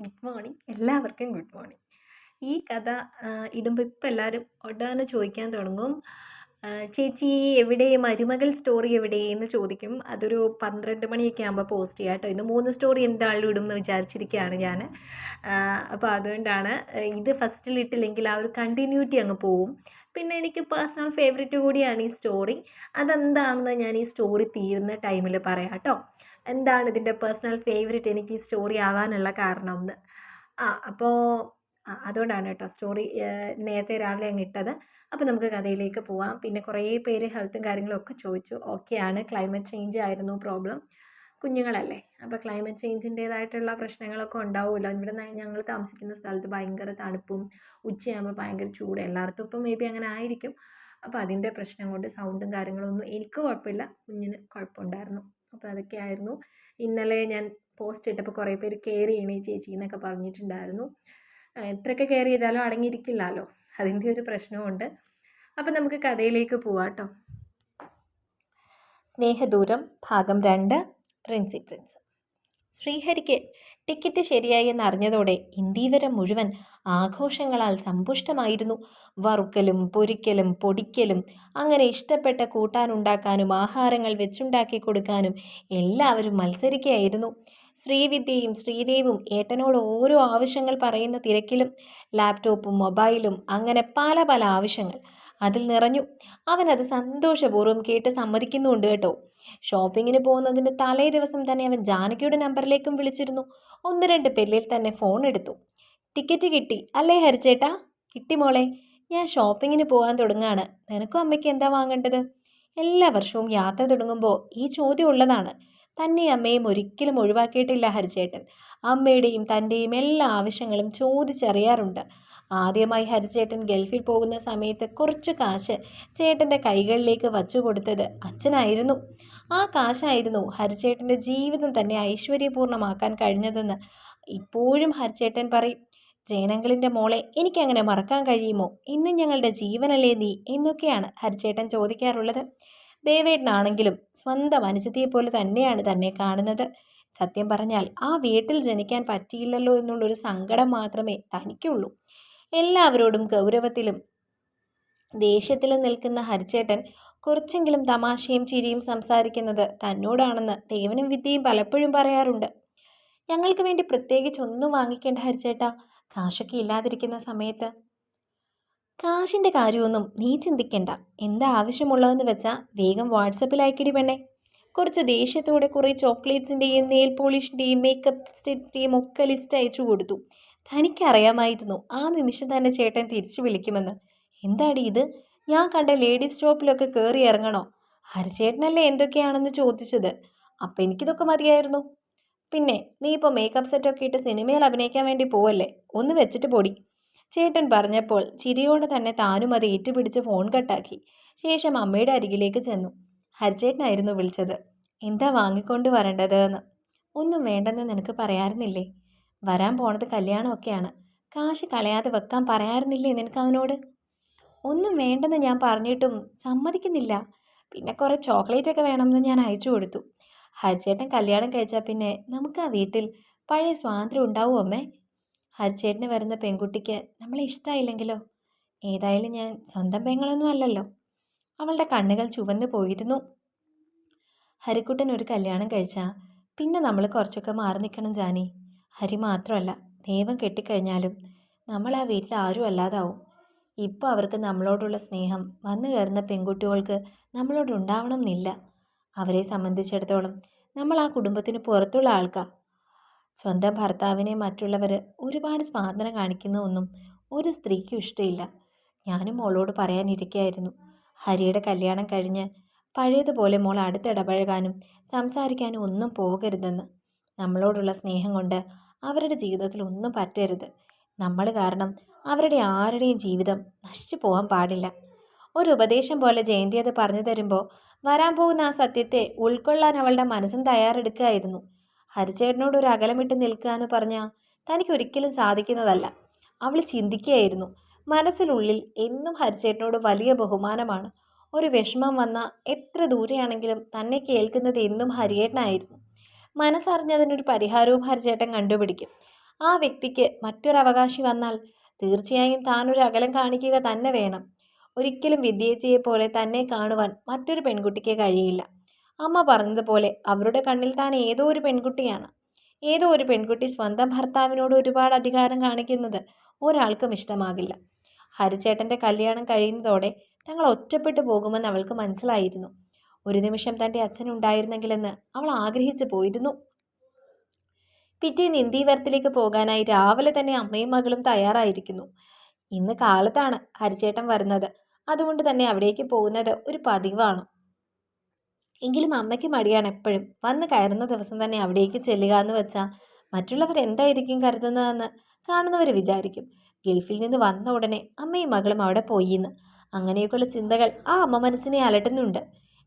Good morning. എല്ലാവർക്കും good morning. ഈ കഥ ഇടുമ്പോൾ ഇപ്പം എല്ലാവരും ഉടനെ ചോദിക്കാൻ തുടങ്ങും. ചേച്ചി എവിടെ മരുമകൾ സ്റ്റോറി എവിടെ എന്ന് ചോദിക്കും. അതൊരു പന്ത്രണ്ട് മണിയൊക്കെ ആകുമ്പോൾ പോസ്റ്റ് ചെയ്യാം കേട്ടോ. ഇന്ന് മൂന്ന് സ്റ്റോറി എന്താളും ഇടും എന്ന് വിചാരിച്ചിരിക്കുകയാണ് ഞാൻ അപ്പോൾ അതുകൊണ്ടാണ് ഇത് ഫസ്റ്റിൽ ഇട്ടില്ലെങ്കിൽ ആ ഒരു കണ്ടിന്യൂറ്റി അങ്ങ് പോവും. പിന്നെ എനിക്ക് പേഴ്സണൽ ഫേവറേറ്റ് കൂടിയാണ് ഈ സ്റ്റോറി അതെന്താണെന്ന് ഞാൻ ഈ സ്റ്റോറി തീരുന്ന ടൈമിൽ പറയാം കേട്ടോ. എന്താണ് ഇതിന്റെ പേഴ്സണൽ ഫേവറേറ്റ് എനിക്ക് ഈ സ്റ്റോറി ആവാനുള്ള കാരണം എന്ന് ആ അപ്പോൾ അതുകൊണ്ടാണ് കേട്ടോ സ്റ്റോറി നേരത്തെ രാവിലെ അങ്ങ് ഇട്ടത്. അപ്പോൾ നമുക്ക് കഥയിലേക്ക് പോവാം. പിന്നെ കുറേ പേര് ഹെൽത്തും കാര്യങ്ങളും ഒക്കെ ചോദിച്ചു. ഓക്കെയാണ് ക്ലൈമറ്റ് ചേഞ്ച് ആയിരുന്നു പ്രോബ്ലം കുഞ്ഞുങ്ങളല്ലേ? അപ്പോൾ ക്ലൈമറ്റ് ചേഞ്ചിന്റേതായിട്ടുള്ള പ്രശ്നങ്ങളൊക്കെ ഉണ്ടാവുമല്ലോ. ഇവിടെ ഞങ്ങൾ താമസിക്കുന്ന സ്ഥലത്ത് ഭയങ്കര തണുപ്പും ഉച്ചയാകുമ്പോൾ ഭയങ്കര ചൂട്. എല്ലായിടത്തും ഇപ്പം മേ ബി അങ്ങനെ ആയിരിക്കും. അപ്പോൾ അതിന്റെ പ്രശ്നം കൊണ്ട് സൗണ്ടും കാര്യങ്ങളൊന്നും എനിക്ക് കുഴപ്പമില്ല. കുഞ്ഞിന് കുഴപ്പമുണ്ടായിരുന്നു. അപ്പോൾ അതൊക്കെയായിരുന്നു ഇന്നലെ ഞാൻ പോസ്റ്റ് ഇട്ടപ്പോൾ കുറേ പേര് കെയർ ചെയ്യണേ ചേച്ചി എന്നൊക്കെ പറഞ്ഞിട്ടുണ്ടായിരുന്നു. എത്രയൊക്കെ കെയർ ചെയ്താലും അടങ്ങിയിരിക്കില്ലല്ലോ. അതിന്റെ ഒരു പ്രശ്നമുണ്ട് അപ്പം നമുക്ക് കഥയിലേക്ക് പോവാം കേട്ടോ സ്നേഹദൂരം ഭാഗം രണ്ട്. പ്രിൻസി പ്രിൻസ്. ശ്രീഹരിക്ക് ടിക്കറ്റ് ശരിയായി എന്നറിഞ്ഞതോടെ ഇന്ദീവരം മുഴുവൻ ആഘോഷങ്ങളാൽ സമ്പുഷ്ടമായിരുന്നു. വറുക്കലും പൊരിക്കലും പൊടിക്കലും അങ്ങനെ ഇഷ്ടപ്പെട്ട കൂട്ടാനുണ്ടാക്കാനും ആഹാരങ്ങൾ വെച്ചുണ്ടാക്കി കൊടുക്കാനും എല്ലാവരും മത്സരിക്കുകയായിരുന്നു ശ്രീവിദ്യയും ശ്രീദേവും ഏട്ടനോട് ഓരോ ആവശ്യങ്ങൾ പറയുന്ന തിരക്കിലും ലാപ്ടോപ്പും മൊബൈലും അങ്ങനെ പല പല ആവശ്യങ്ങൾ. അതിൽ നിറഞ്ഞു. അവനത് സന്തോഷപൂർവം കേട്ട് സമ്മതിക്കുന്നുണ്ട് കേട്ടോ. ഷോപ്പിങ്ങിന് പോകുന്നതിന്റെ തലേ ദിവസം തന്നെ അവൻ ജാനകിയുടെ നമ്പറിലേക്കും വിളിച്ചിരുന്നു. ഒന്ന് രണ്ട് പെല്ലിൽ തന്നെ ഫോൺ എടുത്തു. ടിക്കറ്റ് കിട്ടി. അല്ലേ ഹരിച്ചേട്ടാ? കിട്ടി മോളെ. ഞാൻ ഷോപ്പിങ്ങിന് പോകാൻ തുടങ്ങാണ്. നിനക്കും അമ്മയ്ക്ക് എന്താ വാങ്ങേണ്ടത്? എല്ലാ വർഷവും യാത്ര തുടങ്ങുമ്പോൾ ഈ ചോദ്യം ഉള്ളതാണ്. തന്നെ അമ്മയും ഒരിക്കലും ഒഴിവാക്കിയിട്ടില്ല ഹരിച്ചേട്ടൻ. അമ്മയുടെയും തന്റെയും എല്ലാ ആവശ്യങ്ങളും ചോദിച്ചറിയാറുണ്ട്. ആദ്യമായി ഹരിചേട്ടൻ ഗൾഫിൽ പോകുന്ന സമയത്ത് കുറച്ച് കാശ് ചേട്ടന്റെ കൈകളിലേക്ക് വച്ചു കൊടുത്തത് അച്ഛനായിരുന്നു. ആ കാശായിരുന്നു ഹരിച്ചേട്ടന്റെ ജീവിതം തന്നെ ഐശ്വര്യപൂർണമാക്കാൻ കഴിഞ്ഞതെന്ന് ഇപ്പോഴും ഹരിച്ചേട്ടൻ പറയും. ജയനങ്ങളിന്റെ മോളെ എനിക്കങ്ങനെ മറക്കാൻ കഴിയുമോ? ഇന്നും ഞങ്ങളുടെ ജീവനല്ലേ നീ? എന്നൊക്കെയാണ് ഹരിചേട്ടൻ ചോദിക്കാറുള്ളത്. ദേവേട്ടനാണെങ്കിലും സ്വന്തം അനുജത്തിയെപ്പോലെ തന്നെയാണ് തന്നെ കാണുന്നത്. സത്യം പറഞ്ഞാൽ ആ വീട്ടിൽ ജനിക്കാൻ പറ്റിയില്ലല്ലോ എന്നുള്ളൊരു സങ്കടം മാത്രമേ തനിക്കുള്ളൂ. എല്ലാവരോടും ഗൗരവത്തിലും. ദേഷ്യത്തിലും നിൽക്കുന്ന ഹരിച്ചേട്ടൻ കുറച്ചെങ്കിലും തമാശയും ചിരിയും സംസാരിക്കുന്നത് തന്നോടാണെന്ന് ദേവനും വിദ്യയും പലപ്പോഴും പറയാറുണ്ട്. ഞങ്ങൾക്ക് വേണ്ടി പ്രത്യേകിച്ച് ഒന്നും വാങ്ങിക്കേണ്ട ഹരിച്ചേട്ട. കാശൊക്കെ ഇല്ലാതിരിക്കുന്ന സമയത്ത്. കാശിന്റെ കാര്യമൊന്നും നീ ചിന്തിക്കണ്ട. എന്താ ആവശ്യമുള്ളതെന്ന് വെച്ചാൽ വേഗം വാട്സപ്പിൽ അയക്കിടി പെണ്ണേ. കുറച്ച് ദേഷ്യത്തോടെ കുറേ ചോക്ലേറ്റ്സിന്റെയും നെയിൽ പോളിഷിന്റെയും മേക്കപ്പ് സെറ്റിന്റെയും ഒക്കെ ലിസ്റ്റ് അയച്ചു കൊടുത്തു. തനിക്കറിയാമായിരുന്നു. ആ നിമിഷം തന്നെ ചേട്ടൻ തിരിച്ചു വിളിക്കുമെന്ന്. എന്താടി ഇത്? ഞാൻ കണ്ട ലേഡീസ് സ്റ്റോപ്പിലൊക്കെ കയറി ഇറങ്ങണോ? ഹരിചേട്ടനല്ലേ എന്തൊക്കെയാണെന്ന് ചോദിച്ചത്. അപ്പം എനിക്കിതൊക്കെ മതിയായിരുന്നു. പിന്നെ നീ ഇപ്പോൾ മേക്കപ്പ് സെറ്റൊക്കെ ഇട്ട് സിനിമയിൽ അഭിനയിക്കാൻ വേണ്ടി പോവല്ലേ? ഒന്ന് വെച്ചിട്ട് പൊടി. ചേട്ടൻ പറഞ്ഞപ്പോൾ ചിരിയോടെ തന്നെ താനും അത് ഏറ്റുപിടിച്ച് ഫോൺ കട്ടാക്കി ശേഷം അമ്മയുടെ അരികിലേക്ക് ചെന്നു. ഹരിചേട്ടനായിരുന്നു വിളിച്ചത്. എന്താ വാങ്ങിക്കൊണ്ട് വരേണ്ടത്? എന്ന്. ഒന്നും വേണ്ടെന്ന് നിനക്ക് പറയാറുന്നില്ലേ? വരാൻ പോണത് കല്യാണമൊക്കെയാണ്. കാശ് കളയാതെ വെക്കാൻ പറയാറുന്നില്ലേ നിനക്ക് അവനോട് ഒന്നും വേണ്ടെന്ന് ഞാൻ പറഞ്ഞിട്ടും സമ്മതിക്കുന്നില്ല. പിന്നെ കുറേ ചോക്ലേറ്റ് ഒക്കെ വേണമെന്ന് ഞാൻ അയച്ചു കൊടുത്തു. ഹരിച്ചേട്ടൻ കല്യാണം കഴിച്ചാൽ പിന്നെ നമുക്ക് ആ വീട്ടിൽ പഴയ സ്വാതന്ത്ര്യം ഉണ്ടാവും അമ്മേ? ഹരിച്ചേട്ടന് വരുന്ന പെൺകുട്ടിക്ക് നമ്മളെ ഇഷ്ടമായില്ലെങ്കിലോ ഏതായാലും ഞാൻ സ്വന്തം പെങ്ങളൊന്നും അല്ലല്ലോ. അവളുടെ കണ്ണുകൾ ചുവന്നു പോയിരുന്നു. ഹരിക്കുട്ടൻ ഒരു കല്യാണം കഴിച്ചാൽ പിന്നെ നമ്മൾ കുറച്ചൊക്കെ മാറി നിൽക്കണം ജാനി. ഹരി മാത്രമല്ല ദൈവം കെട്ടിക്കഴിഞ്ഞാലും നമ്മൾ ആ വീട്ടിൽ ആരും അല്ലാതാവും. ഇപ്പോൾ അവർക്ക് നമ്മളോടുള്ള സ്നേഹം വന്നു കയറുന്ന പെൺകുട്ടികൾക്ക് നമ്മളോട് ഉണ്ടാവണം എന്നില്ല. അവരെ സംബന്ധിച്ചിടത്തോളം നമ്മൾ ആ കുടുംബത്തിന് പുറത്തുള്ള ആൾക്കാർ സ്വന്തം ഭർത്താവിനെ മറ്റുള്ളവർ ഒരുപാട് സ്വാതന്ത്ര്യം കാണിക്കുന്ന ഒന്നും ഒരു സ്ത്രീക്കും ഇഷ്ടമില്ല. ഞാനും മോളോട് പറയാനിരിക്കുകയായിരുന്നു ഹരിയുടെ കല്യാണം കഴിഞ്ഞ് പഴയതുപോലെ മോൾ അടുത്തിടപഴകാനും സംസാരിക്കാനും ഒന്നും പോകരുതെന്ന്. നമ്മളോടുള്ള സ്നേഹം കൊണ്ട് അവരുടെ ജീവിതത്തിൽ ഒന്നും പറ്റരുത്. നമ്മൾ കാരണം അവരുടെ ആരുടെയും ജീവിതം നശിച്ചു പോകാൻ പാടില്ല. ഒരു ഉപദേശം പോലെ ജയന്തി അത് പറഞ്ഞു തരുമ്പോൾ വരാൻ പോകുന്ന ആ സത്യത്തെ ഉൾക്കൊള്ളാൻ അവളുടെ മനസ്സും തയ്യാറെടുക്കുകയായിരുന്നു. ഹരിചേട്ടനോട് ഒരു അകലമിട്ട് നിൽക്കുക എന്ന് പറഞ്ഞാൽ തനിക്ക് ഒരിക്കലും സാധിക്കുന്നതല്ല. അവൾ ചിന്തിക്കുകയായിരുന്നു. മനസ്സിനുള്ളിൽ എന്നും ഹരിചേട്ടനോട് വലിയ ബഹുമാനമാണ്. ഒരു വിഷമം വന്ന എത്ര ദൂരെയാണെങ്കിലും തന്നെ കേൾക്കുന്നത് എന്നും ഹരിയേട്ടനായിരുന്നു. മനസ്സറിഞ്ഞതിനൊരു പരിഹാരവും ഹരിചേട്ടൻ കണ്ടുപിടിക്കും. ആ വ്യക്തിക്ക് മറ്റൊരവകാശി വന്നാൽ തീർച്ചയായും താനൊരു അകലം കാണിക്കുക തന്നെ വേണം. ഒരിക്കലും വിദ്യേച്ചിയെ പോലെ തന്നെ കാണുവാൻ മറ്റൊരു പെൺകുട്ടിക്ക് കഴിയില്ല. അമ്മ പറഞ്ഞതുപോലെ അവരുടെ കണ്ണിൽ താൻ ഏതോ ഒരു പെൺകുട്ടിയാണ്. ഏതോ ഒരു പെൺകുട്ടി സ്വന്തം ഭർത്താവിനോട് ഒരുപാട് അധികാരം കാണിക്കുന്നത് ഒരാൾക്കും ഇഷ്ടമാകില്ല. ഹരിചേട്ടന്റെ കല്യാണം കഴിയുന്നതോടെ തങ്ങൾ ഒറ്റപ്പെട്ടു പോകുമെന്ന് അവൾക്ക് മനസ്സിലായിരുന്നു. ഒരു നിമിഷം തന്റെ അച്ഛനുണ്ടായിരുന്നെങ്കിലെന്ന് അവൾ ആഗ്രഹിച്ചു പോയിരുന്നു. പിറ്റേന്ന് ഇന്ദീവരത്തിലേക്ക് പോകാനായി രാവിലെ തന്നെ അമ്മയും മകളും തയ്യാറായിരിക്കുന്നു. ഇന്ന് കാലത്താണ് ഹരിച്ചേട്ടൻ വരുന്നത്. അതുകൊണ്ട് തന്നെ അവിടേക്ക് പോകുന്നത് ഒരു പതിവാണ്. എങ്കിലും അമ്മയ്ക്ക് മടിയാണ് എപ്പോഴും. വന്ന് കയറുന്ന ദിവസം തന്നെ അവിടേക്ക് ചെല്ലുക എന്ന് വെച്ചാൽ മറ്റുള്ളവർ എന്തായിരിക്കും കരുതുന്നതെന്ന് കാണുന്നവർ വിചാരിക്കും. ഗൾഫിൽ നിന്ന് വന്ന ഉടനെ അമ്മയും മകളും അവിടെ പോയിന്ന്. അങ്ങനെയൊക്കെയുള്ള ചിന്തകൾ ആ അമ്മ മനസ്സിനെ അലട്ടുന്നുണ്ട്.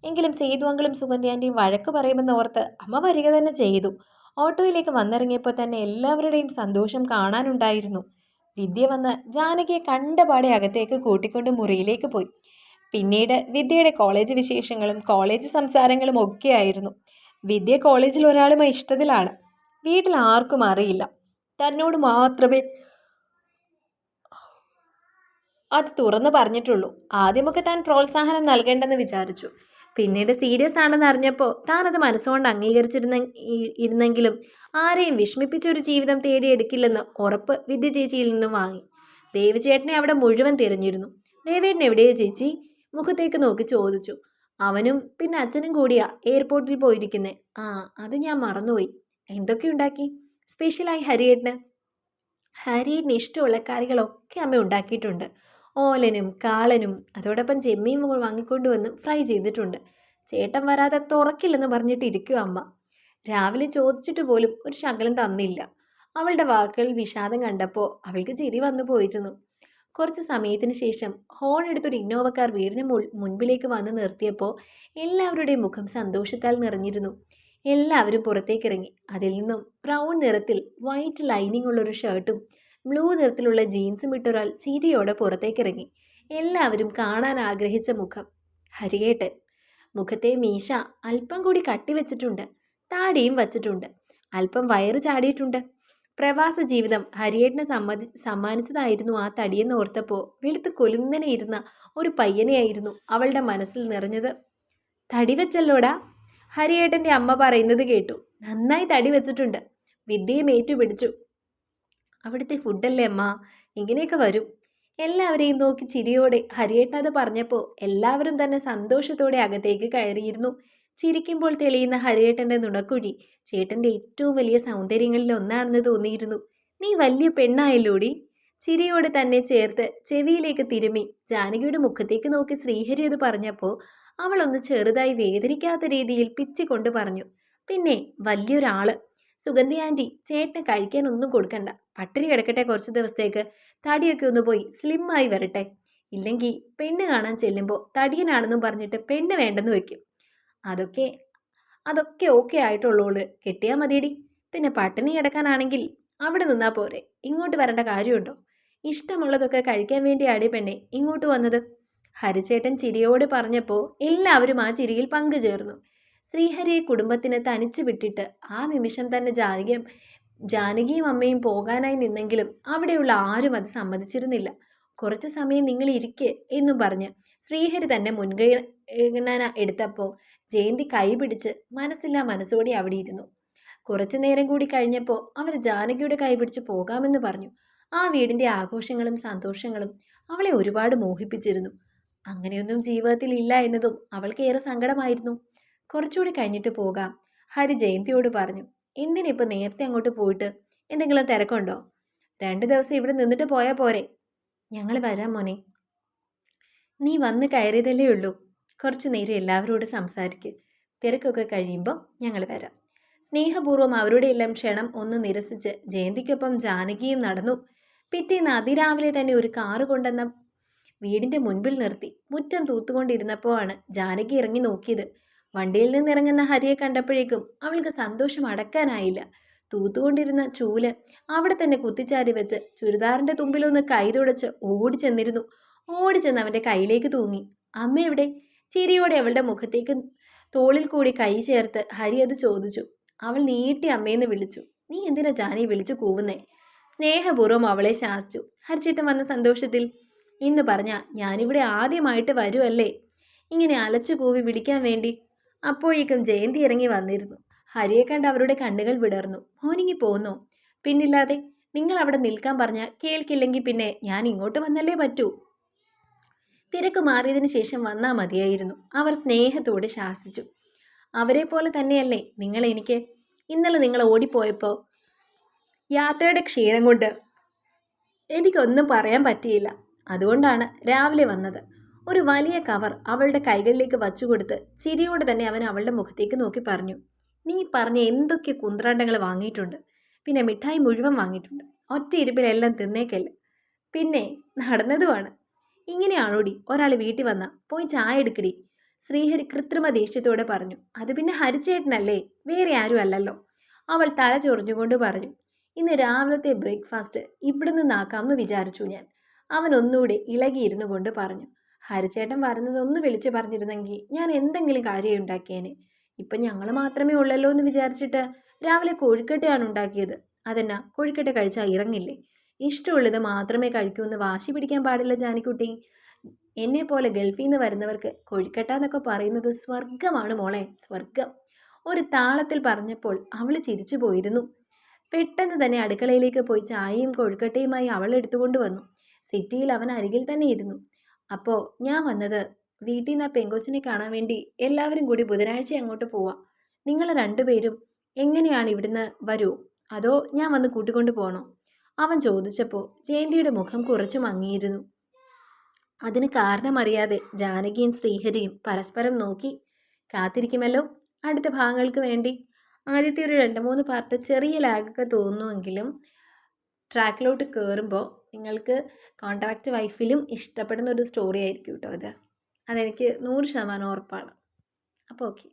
എങ്കിലും സേതു അങ്കിളും സുഗന്ധി വഴക്ക് പറയുമെന്ന് ഓർത്ത് അമ്മ വരിക തന്നെ ചെയ്തു. ഓട്ടോയിലേക്ക് വന്നിറങ്ങിയപ്പോൾ തന്നെ എല്ലാവരുടെയും സന്തോഷം കാണാനുണ്ടായിരുന്നു. വിദ്യ വന്ന് ജാനകിയെ കണ്ടപാടെ അകത്തേക്ക് കൂട്ടിക്കൊണ്ട് മുറിയിലേക്ക് പോയി. പിന്നീട് വിദ്യയുടെ കോളേജ് വിശേഷങ്ങളും കോളേജ് സംസാരങ്ങളും ഒക്കെ ആയിരുന്നു. വിദ്യ കോളേജിൽ ഒരാളുമായി ഇഷ്ടത്തിലാണ്. വീട്ടിൽ ആർക്കും അറിയില്ല. തന്നോട് മാത്രമേ അത് തുറന്നു പറഞ്ഞിട്ടുള്ളൂ. ആദ്യമൊക്കെ താൻ പ്രോത്സാഹനം നൽകേണ്ടെന്ന് വിചാരിച്ചു. പിന്നീട് സീരിയസ് ആണെന്ന് അറിഞ്ഞപ്പോൾ അത് മനസ്സുകൊണ്ട് അംഗീകരിച്ചിരുന്ന ഇരുന്നെങ്കിലും ആരെയും വിഷമിപ്പിച്ചൊരു ജീവിതം തേടിയെടുക്കില്ലെന്ന് ഉറപ്പ് വിദ്യ ചേച്ചിയിൽ നിന്നും വാങ്ങി. ദേവിചേട്ടനെ അവിടെ മുഴുവൻ തിരഞ്ഞിരുന്നു. ദേവേട്ടൻ എവിടെയാ ചേച്ചി? മുഖത്തേക്ക് നോക്കി ചോദിച്ചു. അവനും പിന്നെ അച്ഛനും കൂടിയാ എയർപോർട്ടിൽ പോയിരിക്കുന്നേ. ആ അത് ഞാൻ മറന്നുപോയി. എന്തൊക്കെ ഉണ്ടാക്കി? സ്പെഷ്യലായി ഹരിയേട്ടന്? ഹരിയേട്ടന് ഇഷ്ടമുള്ള കറികളൊക്കെ അമ്മ ഉണ്ടാക്കിയിട്ടുണ്ട്. ഓലനും കാളനും അതോടൊപ്പം ചെമ്മീൻ വാങ്ങിക്കൊണ്ടുവന്ന് ഫ്രൈ ചെയ്തിട്ടുണ്ട്. ചേട്ടൻ വരാതെ തുറക്കില്ലെന്ന് പറഞ്ഞിട്ട് ഇരിക്കും അമ്മ. രാവിലെ ചോദിച്ചിട്ട് പോലും ഒരു ശകലം തന്നില്ല. അവളുടെ വാക്കുകൾ വിഷാദം കണ്ടപ്പോൾ അവൾക്ക് ചിരി വന്നു പോയിരുന്നു. കുറച്ച് സമയത്തിന് ശേഷം ഹോൺ എടുത്തൊരു ഇന്നോവക്കാർ കാർ വീടിന് മുൻപിലേക്ക് വന്ന് നിർത്തിയപ്പോൾ എല്ലാവരുടെയും മുഖം സന്തോഷത്താൽ നിറഞ്ഞിരുന്നു. എല്ലാവരും പുറത്തേക്കിറങ്ങി. അതിൽ നിന്നും ബ്രൗൺ നിറത്തിൽ വൈറ്റ് ലൈനിങ് ഉള്ളൊരു ഷർട്ടും ബ്ലൂ നിറത്തിലുള്ള ജീൻസും ഇട്ടൊരാൾ ചിരിയോടെ പുറത്തേക്കിറങ്ങി. എല്ലാവരും കാണാൻ ആഗ്രഹിച്ച മുഖം. ഹരിയേട്ടൻ. മുഖത്തെ മീശ അല്പം കൂടി കട്ടിവെച്ചിട്ടുണ്ട്. താടിയും വച്ചിട്ടുണ്ട്. അല്പം വയറ് ചാടിയിട്ടുണ്ട്. പ്രവാസ ജീവിതം ഹരിയേട്ടനെ സമ്മതി സമ്മാനിച്ചതായിരുന്നു ആ തടിയെന്ന് ഓർത്തപ്പോൾ വെളുത്ത് കൊലുങ്ങനെ ഇരുന്ന ഒരു പയ്യനെയായിരുന്നു അവളുടെ മനസ്സിൽ നിറഞ്ഞത്. തടി വെച്ചല്ലോടാ? ഹരിയേട്ടന്റെ അമ്മ പറയുന്നത് കേട്ടു. നന്നായി തടി വെച്ചിട്ടുണ്ട്. വിദ്യയും ഏറ്റുപിടിച്ചു. അവിടുത്തെ ഫുഡല്ലേ അമ്മ? ഇങ്ങനെയൊക്കെ വരും. എല്ലാവരെയും നോക്കി ചിരിയോടെ ഹരിയേട്ട അത് പറഞ്ഞപ്പോൾ എല്ലാവരും തന്നെ സന്തോഷത്തോടെ അകത്തേക്ക് കയറിയിരുന്നു. ചിരിക്കുമ്പോൾ തെളിയുന്ന ഹരിയേട്ടന്റെ നുണക്കുഴി ചേട്ടന്റെ ഏറ്റവും വലിയ സൗന്ദര്യങ്ങളിൽ ഒന്നാണെന്ന് തോന്നിയിരുന്നു. നീ വലിയ പെണ്ണായല്ലോടി? ചിരിയോടെ തന്നെ ചേർത്ത് ചെവിയിലേക്ക് തിരുമ്മി ജാനകിയുടെ മുഖത്തേക്ക് നോക്കി ശ്രീഹരി അത് പറഞ്ഞപ്പോൾ അവളൊന്ന് ചെറുതായി വേദനിക്കാത്ത രീതിയിൽ പിച്ചിക്കൊണ്ട് പറഞ്ഞു. പിന്നെ വലിയൊരാൾ സുഗന്ധി ആന്റി ചേട്ടന് കഴിക്കാൻ ഒന്നും കൊടുക്കണ്ട. പട്ടിണി കിടക്കട്ടെ കുറച്ച് ദിവസത്തേക്ക്. തടിയൊക്കെ ഒന്ന് പോയി സ്ലിമ്മായി വരട്ടെ. ഇല്ലെങ്കിൽ പെണ്ണ് കാണാൻ ചെല്ലുമ്പോൾ തടിയനാണെന്നും പറഞ്ഞിട്ട് പെണ്ണ് വേണ്ടെന്ന് വെക്കും. അതൊക്കെ അതൊക്കെ ഓക്കെ ആയിട്ടുള്ളൂ കെട്ടിയാൽ മതിയടി. പിന്നെ പട്ടിണി കിടക്കാനാണെങ്കിൽ അവിടെ നിന്നാൽ പോരെ. ഇങ്ങോട്ട് വരേണ്ട കാര്യമുണ്ടോ? ഇഷ്ടമുള്ളതൊക്കെ കഴിക്കാൻ വേണ്ടി ആടി പെണ്ണെ. ഇങ്ങോട്ട് വന്നത്. ഹരിചേട്ടൻ ചിരിയോട് പറഞ്ഞപ്പോൾ എല്ലാവരും ആ ചിരിയിൽ പങ്കുചേർന്നു. ശ്രീഹരിയെ കുടുംബത്തിന് തനിച്ചു വിട്ടിട്ട് ആ നിമിഷം തന്നെ ജാനകിയും ജാനകിയും അമ്മയും പോകാനായി നിന്നെങ്കിലും അവിടെയുള്ള ആരും അത് സമ്മതിച്ചിരുന്നില്ല. കുറച്ച് സമയം നിങ്ങൾ ഇരിക്കെ എന്നും പറഞ്ഞ് ശ്രീഹരി തന്നെ മുൻഗണന എടുത്തപ്പോൾ ജയന്തി കൈപിടിച്ച് മനസ്സില്ലാ മനസ്സോടെ അവിടെ ഇരുന്നു. കുറച്ചു നേരം കൂടി കഴിഞ്ഞപ്പോൾ അവർ ജാനകിയുടെ കൈപിടിച്ച് പോകാമെന്ന് പറഞ്ഞു. ആ വീടിന്റെ ആഘോഷങ്ങളും സന്തോഷങ്ങളും അവളെ ഒരുപാട് മോഹിപ്പിച്ചിരുന്നു. അങ്ങനെയൊന്നും ജീവിതത്തിൽ ഇല്ല എന്നതും അവൾക്ക് ഏറെ സങ്കടമായിരുന്നു. കുറച്ചുകൂടി കഴിഞ്ഞിട്ട് പോകാം. ഹരി ജയന്തിയോട് പറഞ്ഞു എന്തിനിപ്പോൾ നേരത്തെ അങ്ങോട്ട് പോയിട്ട്? എന്തെങ്കിലും തിരക്കുണ്ടോ? രണ്ട് ദിവസം ഇവിടെ നിന്നിട്ട് പോയാൽ പോരെ. ഞങ്ങൾ വരാം മോനെ. നീ വന്ന് കയറിയതല്ലേ ഉള്ളൂ. കുറച്ച് നേരം എല്ലാവരോടും സംസാരിക്ക്. തിരക്കൊക്കെ കഴിയുമ്പോൾ ഞങ്ങൾ വരാം. സ്നേഹപൂർവം അവരുടെ എല്ലാം ക്ഷണം ഒന്ന് നിരസിച്ച് ജയന്തിക്കൊപ്പം ജാനകിയും നടന്നു. പിറ്റേന്ന് അതിരാവിലെ തന്നെ ഒരു കാറ് കൊണ്ടുവന്ന വീടിന്റെ മുൻപിൽ നിർത്തി. മുറ്റം തൂത്തുകൊണ്ടിരുന്നപ്പോഴാണ് ജാനകി ഇറങ്ങി നോക്കിയത്. വണ്ടിയിൽ നിന്ന് ഇറങ്ങുന്ന ഹരിയെ കണ്ടപ്പോഴേക്കും അവൾക്ക് സന്തോഷം അടക്കാനായില്ല. തൂത്തുകൊണ്ടിരുന്ന ചൂൽ അവിടെ തന്നെ കുത്തിച്ചാരി വെച്ച് ചുരിദാറിന്റെ തുമ്പിലൊന്ന് കൈ തുടച്ച് ഓടി ചെന്നിരുന്നു. ഓടി ചെന്ന് അവന്റെ കയ്യിലേക്ക് തൂങ്ങി. അമ്മ എവിടെ? ചിരിയോടെ അവളുടെ മുഖത്തേക്ക് തോളിൽ കൂടി കൈ ചേർത്ത് ഹരി അത് ചോദിച്ചു. അവൾ നീട്ടി അമ്മയെന്ന് വിളിച്ചു. നീ എന്തിനാ ജാനി വിളിച്ചു കൂവുന്നേ? സ്നേഹപൂർവം അവളെ ശാസിച്ചു. ഹരിച്ചേട്ടൻ വന്ന സന്തോഷത്തിൽ ഇന്ന് പറഞ്ഞ ഞാനിവിടെ ആദ്യമായിട്ട് വരുമല്ലേ ഇങ്ങനെ അലച്ചു കൂവി വിളിക്കാൻ വേണ്ടി അപ്പോഴേക്കും ജയന്തി ഇറങ്ങി വന്നിരുന്നു. ഹരിയെ കണ്ട് അവരുടെ കണ്ണുകൾ വിടർന്നു. മോനിങ്ങി പോന്നോ. പിന്നില്ലാതെ നിങ്ങൾ അവിടെ നിൽക്കാൻ പറഞ്ഞാൽ കേൾക്കില്ലെങ്കിൽ പിന്നെ ഞാൻ ഇങ്ങോട്ട് വന്നല്ലേ പറ്റൂ? തിരക്ക് മാറിയതിനു ശേഷം വന്നാൽ മതിയായിരുന്നു. അവർ സ്നേഹത്തോടെ ശാസിച്ചു. അവരെ പോലെ തന്നെയല്ലേ നിങ്ങൾ എനിക്ക്? ഇന്നലെ നിങ്ങൾ ഓടിപ്പോയപ്പോൾ യാത്രയുടെ ക്ഷീണം കൊണ്ട് എനിക്കൊന്നും പറയാൻ പറ്റിയില്ല. അതുകൊണ്ടാണ് രാവിലെ വന്നത്. ഒരു വലിയ കവർ അവളുടെ കൈകളിലേക്ക് വച്ചുകൊടുത്ത് ചിരിയോടെ തന്നെ അവൻ അവളുടെ മുഖത്തേക്ക് നോക്കി പറഞ്ഞു നീ പറഞ്ഞ എന്തൊക്കെ കുന്ത്രാണ്ടങ്ങൾ വാങ്ങിയിട്ടുണ്ട്? പിന്നെ മിഠായി മുഴുവൻ വാങ്ങിയിട്ടുണ്ട്. ഒറ്റ ഇരിപ്പിലെല്ലാം തിന്നേക്കല്ല? പിന്നെ നടന്നതുമാണ്. ഇങ്ങനെയാണോടി? ഒരാൾ വീട്ടിൽ വന്ന പോയി ചായ എടുക്കടി. ശ്രീഹരി കൃത്രിമ ദേഷ്യത്തോടെ പറഞ്ഞു അത് പിന്നെ ഹരിച്ചേട്ടനല്ലേ? വേറെ ആരും അല്ലല്ലോ. അവൾ തല ചൊറിഞ്ഞുകൊണ്ട് പറഞ്ഞു ഇന്ന് രാവിലത്തെ ബ്രേക്ക്ഫാസ്റ്റ് ഇവിടെ നിന്നാക്കാമെന്ന് വിചാരിച്ചു ഞാൻ. അവൻ ഒന്നുകൂടെ ഇളകിയിരുന്നു കൊണ്ട് പറഞ്ഞു ഹരിച്ചേട്ടൻ വരുന്നത് ഒന്ന് വിളിച്ചു പറഞ്ഞിരുന്നെങ്കിൽ ഞാൻ എന്തെങ്കിലും കാര്യം ഉണ്ടാക്കിയേനെ. ഇപ്പം ഞങ്ങൾ മാത്രമേ ഉള്ളല്ലോ എന്ന് വിചാരിച്ചിട്ട് രാവിലെ കോഴിക്കട്ടയാണ് ഉണ്ടാക്കിയത്. അതെന്നാ കോഴിക്കട്ട കഴിച്ചാൽ ഇറങ്ങില്ലേ? ഇഷ്ടമുള്ളത് മാത്രമേ കഴിക്കൂ എന്ന് വാശി പിടിക്കാൻ പാടില്ല ജാനിക്കുട്ടി. എന്നെ പോലെ ഗൾഫിൽ നിന്ന് വരുന്നവർക്ക് കോഴിക്കട്ട എന്നൊക്കെ പറയുന്നത് സ്വർഗമാണ് മോളെ സ്വർഗം ഒരു താളത്തിൽ പറഞ്ഞപ്പോൾ അവൾ ചിരിച്ചു പോയിരുന്നു. പെട്ടെന്ന് തന്നെ അടുക്കളയിലേക്ക് പോയി ചായയും കൊഴുക്കട്ടയുമായി അവൾ എടുത്തുകൊണ്ട് വന്നു. സിറ്റിയിൽ അവൻ അരികിൽ തന്നെ ഇരുന്നു. അപ്പോൾ ഞാൻ വന്നത് വീട്ടിൽ നിന്ന് ആ പെങ്കൊച്ചിനെ കാണാൻ വേണ്ടി എല്ലാവരും കൂടി ബുധനാഴ്ച അങ്ങോട്ട് പോവാം. നിങ്ങൾ രണ്ടുപേരും എങ്ങനെയാണ് ഇവിടുന്ന് വരൂ? അതോ ഞാൻ വന്ന് കൂട്ടിക്കൊണ്ട് പോകണോ അവൻ ചോദിച്ചപ്പോൾ ജയന്തിയുടെ മുഖം കുറച്ചു മങ്ങിയിരുന്നു. അതിന് കാരണമറിയാതെ ജാനകിയും ശ്രീഹരിയും പരസ്പരം നോക്കി കാത്തിരിക്കുമല്ലോ. അടുത്ത ഭാഗങ്ങൾക്ക് വേണ്ടി. ആദ്യത്തെ ഒരു രണ്ട് മൂന്ന് പാർട്ട് ചെറിയ ലാഗൊക്കെ തോന്നുമെങ്കിലും ട്രാക്കിലോട്ട് കയറുമ്പോൾ നിങ്ങൾക്ക് കോൺട്രാക്റ്റ് വൈഫിലും ഇഷ്ടപ്പെടുന്ന ഒരു സ്റ്റോറി ആയിരിക്കും കേട്ടോ അത്. അതെനിക്ക് നൂറ് ശതമാനം ഉറപ്പാണ്. അപ്പോൾ ഓക്കെ